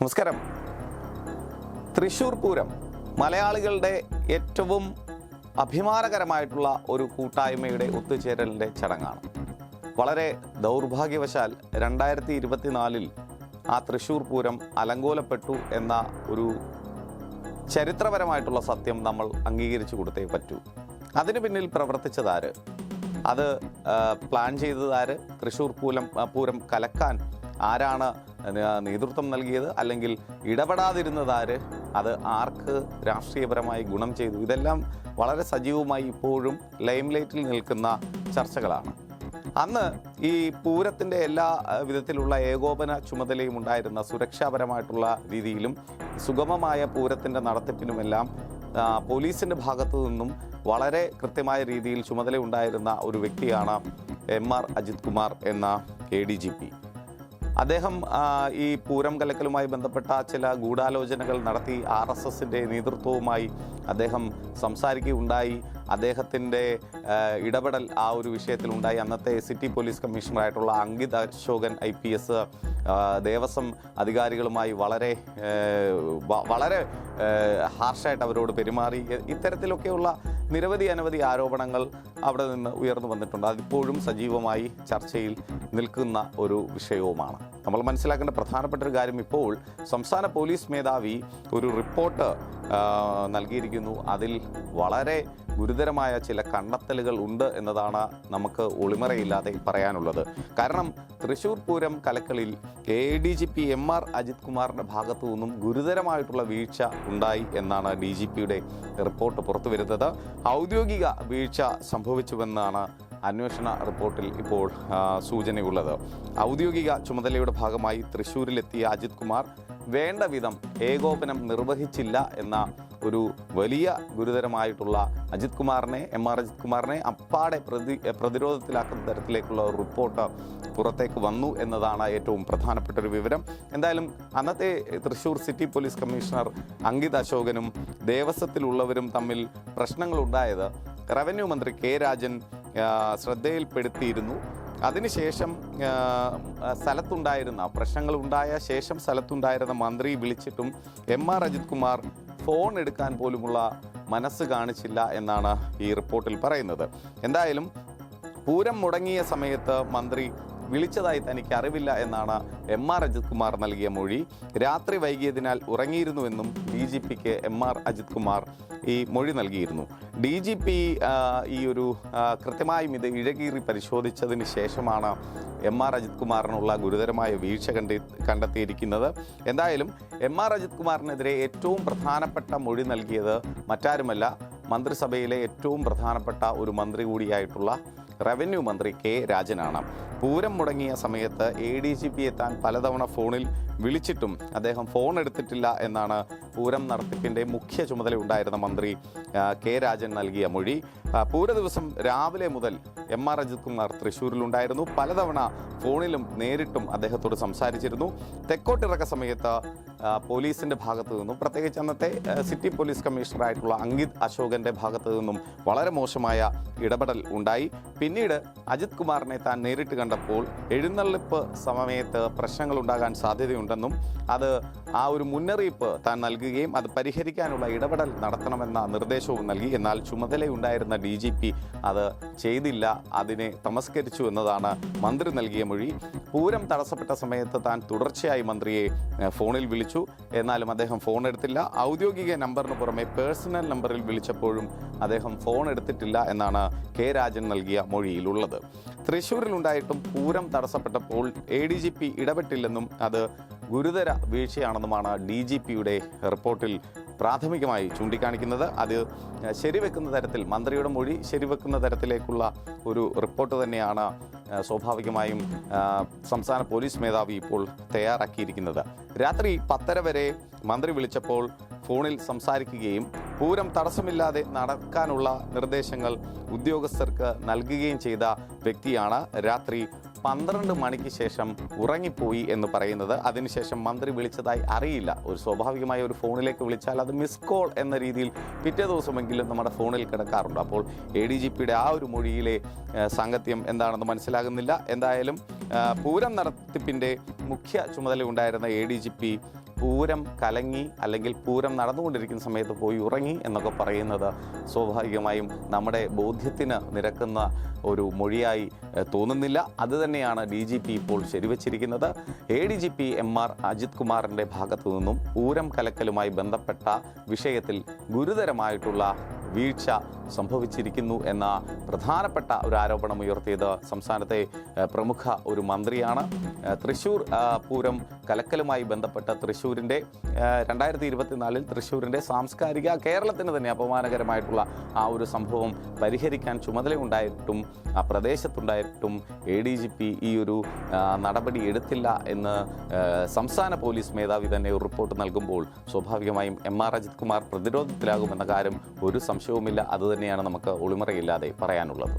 നമസ്കാരം. തൃശൂർ പൂരം മലയാളികളുടെ ഏറ്റവും അഭിമാനകരമായിട്ടുള്ള ഒരു കൂട്ടായ്മയുടെ ഒത്തുചേരലിന്റെ ചടങ്ങാണ്. വളരെ ദൗർഭാഗ്യവശാൽ രണ്ടായിരത്തി ഇരുപത്തിനാലിൽ ആ തൃശ്ശൂർ പൂരം അലങ്കോലപ്പെട്ടു എന്ന ഒരു ചരിത്രപരമായിട്ടുള്ള സത്യം നമ്മൾ അംഗീകരിച്ചു കൊടുത്തേ പറ്റൂ. അതിന് പിന്നിൽ പ്രവർത്തിച്ചതാര്? അത് പ്ലാൻ ചെയ്തതാര്? തൃശ്ശൂർ പൂരം പൂരം കലക്കാൻ ആരാണ് നേതൃത്വം നൽകിയത്? അല്ലെങ്കിൽ ഇടപെടാതിരുന്നത് ആര്? അത് ആർക്ക് രാഷ്ട്രീയപരമായി ഗുണം ചെയ്തു? ഇതെല്ലാം വളരെ സജീവമായി ഇപ്പോഴും ലൈംലൈറ്റിൽ നിൽക്കുന്ന ചർച്ചകളാണ്. അന്ന് ഈ പൂരത്തിന്റെ എല്ലാ വിധത്തിലുള്ള ഏകോപന ചുമതലയും ഉണ്ടായിരുന്ന സുരക്ഷാപരമായിട്ടുള്ള രീതിയിലും സുഗമമായ പൂരത്തിന്റെ നടത്തിപ്പിനുമെല്ലാം പോലീസിന്റെ ഭാഗത്തു നിന്നും വളരെ കൃത്യമായ രീതിയിൽ ചുമതല ഉണ്ടായിരുന്ന ഒരു വ്യക്തിയാണ് എം ആർ അജിത് കുമാർ എന്ന എ ഡി ജി പി. അദ്ദേഹം ഈ പൂരം കലക്കലുമായി ബന്ധപ്പെട്ട ചില ഗൂഢാലോചനകൾ നടത്തി ആർ എസ് എസിന്റെ നേതൃത്വവുമായി അദ്ദേഹം സംസാരിക്കുകയുണ്ടായി. അദ്ദേഹത്തിന്റെ ഇടപെടൽ ആ ഒരു വിഷയത്തിലുണ്ടായി അന്നത്തെ city police കമ്മീഷണറായിട്ടുള്ള Ankit Ashokan I P S Devaswom അധികാരികളുമായി വളരെ വളരെ ഹാർഷായിട്ട് അവരോട് പെരുമാറി. ഇത്തരത്തിലൊക്കെയുള്ള നിരവധി അനവധി ആരോപണങ്ങൾ അവിടെ നിന്ന് ഉയർന്നു വന്നിട്ടുണ്ട്. അതിപ്പോഴും സജീവമായി ചർച്ചയിൽ നിൽക്കുന്ന ഒരു വിഷയവുമാണ്. നമ്മൾ മനസ്സിലാക്കേണ്ട പ്രധാനപ്പെട്ട ഒരു കാര്യം ഇപ്പോൾ സംസ്ഥാന പോലീസ് മേധാവി ഒരു റിപ്പോർട്ട് നൽകിയിരിക്കുന്നു. അതിൽ വളരെ ഗുരുതരമായ ചില കണ്ടെത്തലുകൾ ഉണ്ട് എന്നതാണ് നമുക്ക് ഒളിമറയില്ലാതെ പറയാനുള്ളത്. കാരണം Thrissur Pooram കലക്കളിൽ A D G P M R Ajith കുമാറിന്റെ ഭാഗത്തു നിന്നും ഗുരുതരമായിട്ടുള്ള വീഴ്ച ഉണ്ടായി എന്നാണ് ഡി ജി പിയുടെ റിപ്പോർട്ട് പുറത്തു വരുന്നത് ഔദ്യോഗിക വീഴ്ച സംഭവിച്ചുവെന്നാണ് അന്വേഷണ റിപ്പോർട്ടിൽ ഇപ്പോൾ സൂചനയുള്ളത്. ഔദ്യോഗിക ചുമതലയുടെ ഭാഗമായി തൃശ്ശൂരിലെത്തിയ അജിത് കുമാർ വേണ്ട വിധം ഏകോപനം നിർവഹിച്ചില്ല എന്ന ഒരു വലിയ ഗുരുതരമായിട്ടുള്ള അജിത് കുമാറിനെ എം ആർ അജിത് കുമാറിനെ അപ്പാടെ പ്രതി പ്രതിരോധത്തിലാക്കുന്ന തരത്തിലേക്കുള്ള ഒരു റിപ്പോർട്ട് പുറത്തേക്ക് വന്നു എന്നതാണ് ഏറ്റവും പ്രധാനപ്പെട്ട ഒരു വിവരം. എന്തായാലും അന്നത്തെ Thrissur city police commissioner Ankit അശോകനും ദേവസ്വത്തിലുള്ളവരും തമ്മിൽ പ്രശ്നങ്ങളുണ്ടായത് റവന്യൂ മന്ത്രി കെ രാജൻ ശ്രദ്ധയിൽപ്പെടുത്തിയിരുന്നു. അതിനുശേഷം സ്ഥലത്തുണ്ടായിരുന്ന പ്രശ്നങ്ങൾ ഉണ്ടായ ശേഷം സ്ഥലത്തുണ്ടായിരുന്ന മന്ത്രി വിളിച്ചിട്ടും M R Ajith Kumar phone എടുക്കാൻ പോലുമുള്ള മനസ്സ് കാണിച്ചില്ല എന്നാണ് ഈ റിപ്പോർട്ടിൽ പറയുന്നത്. എന്തായാലും പൂരം മുടങ്ങിയ സമയത്ത് മന്ത്രി വിളിച്ചതായി തനിക്ക് അറിവില്ല എന്നാണ് എം ആർ അജിത് കുമാർ നൽകിയ മൊഴി. രാത്രി വൈകിയതിനാൽ ഉറങ്ങിയിരുന്നുവെന്നും ഡി ജി പിക്ക് എം ആർ അജിത് കുമാർ ഈ മൊഴി നൽകിയിരുന്നു. ഡി ജി പി ഈ ഒരു കൃത്യമായും ഇത് ഇഴകീറി പരിശോധിച്ചതിന് ശേഷമാണ് എം ആർ അജിത് കുമാറിനുള്ള ഗുരുതരമായ വീഴ്ച കണ്ടി കണ്ടെത്തിയിരിക്കുന്നത്. എന്തായാലും എം ആർ അജിത് കുമാറിനെതിരെ ഏറ്റവും പ്രധാനപ്പെട്ട മൊഴി നൽകിയത് മറ്റാരുമല്ല മന്ത്രിസഭയിലെ ഏറ്റവും പ്രധാനപ്പെട്ട ഒരു മന്ത്രി കൂടിയായിട്ടുള്ള റവന്യൂ മന്ത്രി കെ രാജനാണ്. പൂരം മുടങ്ങിയ സമയത്ത് എ ഡി ജി പി എത്താൻ പലതവണ ഫോണിൽ വിളിച്ചിട്ടും അദ്ദേഹം ഫോൺ എടുത്തിട്ടില്ല എന്നാണ് പൂരം നടത്തിപ്പിന്റെ മുഖ്യ ചുമതല ഉണ്ടായിരുന്ന മന്ത്രി കെ രാജൻ നൽകിയ മൊഴി. പൂര ദിവസം രാവിലെ മുതൽ എം ആർ അജിത് കുമാർ തൃശ്ശൂരിലുണ്ടായിരുന്നു. പലതവണ ഫോണിലും നേരിട്ടും അദ്ദേഹത്തോട് സംസാരിച്ചിരുന്നു. തെക്കോട്ടിറക്ക സമയത്ത് ആ, പോലീസിന്റെ ഭാഗത്തു നിന്നും പ്രത്യേകിച്ച് അന്നത്തെ സിറ്റി പോലീസ് കമ്മീഷണറായിട്ടുള്ള അങ്കിത് അശോകന്റെ ഭാഗത്തു നിന്നും വളരെ മോശമായ ഇടപെടൽ ഉണ്ടായി. പിന്നീട് അജിത് കുമാറിനെ താൻ നേരിട്ട് കണ്ടപ്പോൾ എഴുന്നള്ളിപ്പ് സമയത്ത് പ്രശ്നങ്ങൾ ഉണ്ടാകാൻ സാധ്യതയുണ്ടെന്നും അത് ആ ഒരു മുന്നറിയിപ്പ് താൻ നൽകുകയും അത് പരിഹരിക്കാനുള്ള ഇടപെടൽ നടത്തണമെന്ന നിർദ്ദേശവും നൽകി. എന്നാൽ ചുമതലയുണ്ടായിരുന്ന ഡി ജി പി അത് ചെയ്തില്ല അതിനെ തമസ്കരിച്ചു എന്നതാണ് മന്ത്രി നൽകിയ മൊഴി. പൂരം തടസ്സപ്പെട്ട സമയത്ത് താൻ തുടർച്ചയായി മന്ത്രിയെ ഫോണിൽ വിളിച്ചു എന്നാലും അദ്ദേഹം ഫോൺ എടുത്തില്ല. ഔദ്യോഗിക നമ്പറിന് പുറമെ പേഴ്സണൽ നമ്പറിൽ വിളിച്ചപ്പോഴും അദ്ദേഹം ഫോൺ എടുത്തിട്ടില്ല എന്നാണ് കെ രാജൻ നൽകിയ മൊഴിയിലുള്ളത്. തൃശൂരിലുണ്ടായിട്ടും പൂരം തടസ്സപ്പെട്ടപ്പോൾ എ ഡി ജി പി ഇടപെട്ടില്ലെന്നും അത് ഗുരുതര വീഴ്ചയാണെന്നുമാണ് ഡി ജി പിയുടെ റിപ്പോർട്ടിൽ പ്രാഥമികമായി ചൂണ്ടിക്കാണിക്കുന്നത്. അത് ശരിവെക്കുന്ന തരത്തിൽ മന്ത്രിയുടെ മൊഴി ശരിവെക്കുന്ന തരത്തിലേക്കുള്ള ഒരു റിപ്പോർട്ട് തന്നെയാണ് സ്വാഭാവികമായും സംസ്ഥാന പോലീസ് മേധാവി ഇപ്പോൾ തയ്യാറാക്കിയിരിക്കുന്നത്. രാത്രി പത്തര വരെ മന്ത്രി വിളിച്ചപ്പോൾ ഫോണിൽ സംസാരിക്കുകയും പൂരം തടസ്സമില്ലാതെ നടക്കാനുള്ള നിർദ്ദേശങ്ങൾ ഉദ്യോഗസ്ഥർക്ക് നൽകുകയും ചെയ്ത വ്യക്തിയാണ് രാത്രി പന്ത്രണ്ട് മണിക്ക് ശേഷം ഉറങ്ങിപ്പോയി എന്ന് പറയുന്നത്. അതിനുശേഷം മന്ത്രി വിളിച്ചതായി അറിയില്ല. ഒരു സ്വാഭാവികമായ ഒരു ഫോണിലേക്ക് വിളിച്ചാൽ അത് മിസ് കോൾ എന്ന രീതിയിൽ പിറ്റേ ദിവസമെങ്കിലും നമ്മുടെ ഫോണിൽ കിടക്കാറുണ്ട്. അപ്പോൾ എ ഡി ജി പിയുടെ ആ ഒരു മൊഴിയിലെ സാങ്കത്യം എന്താണെന്ന് മനസ്സിലാകുന്നില്ല. എന്തായാലും പൂരം നടത്തിപ്പിന്റെ മുഖ്യ ചുമതല ഉണ്ടായിരുന്ന A D G P Pooram കലങ്ങി അല്ലെങ്കിൽ പൂരം നടന്നുകൊണ്ടിരിക്കുന്ന സമയത്ത് പോയി ഉറങ്ങി എന്നൊക്കെ പറയുന്നത് സ്വാഭാവികമായും നമ്മുടെ ബോധ്യത്തിന് നിരക്കുന്ന ഒരു മൊഴിയായി തോന്നുന്നില്ല. അത് തന്നെയാണ് ഡി ജി പി ഇപ്പോൾ ശരിവച്ചിരിക്കുന്നത്. A D G P M R Ajith കുമാറിന്റെ ഭാഗത്തു നിന്നും പൂരം കലക്കലുമായി ബന്ധപ്പെട്ട വിഷയത്തിൽ ഗുരുതരമായിട്ടുള്ള വീഴ്ച സംഭവിച്ചിരിക്കുന്നു എന്ന പ്രധാനപ്പെട്ട ഒരു ആരോപണം ഉയർത്തിയത് സംസ്ഥാനത്തെ പ്രമുഖ ഒരു മന്ത്രിയാണ്. തൃശൂർ പൂരം കലക്കലുമായി ബന്ധപ്പെട്ട തൃശ്ശൂരിന്റെ രണ്ടായിരത്തി ഇരുപത്തിനാലിൽ തൃശ്ശൂരിന്റെ സാംസ്കാരിക കേരളത്തിന് തന്നെ അപമാനകരമായിട്ടുള്ള ആ ഒരു സംഭവം പരിഹരിക്കാൻ ചുമതലയുണ്ടായിട്ടും ആ പ്രദേശത്തുണ്ടായിട്ടും എ ഡി ജി പി ഈ ഒരു നടപടി എടുത്തില്ല എന്ന് സംസ്ഥാന പോലീസ് മേധാവി തന്നെ ഒരു റിപ്പോർട്ട് നൽകുമ്പോൾ സ്വാഭാവികമായും എം ആർ അജിത് കുമാർ പ്രതിരോധത്തിലാകുമെന്ന കാര്യം ഒരു സംശയവുമില്ല. അതുതന്നെയാണ് നമുക്ക് ഒളിമറയില്ലാതെ പറയാനുള്ളത്.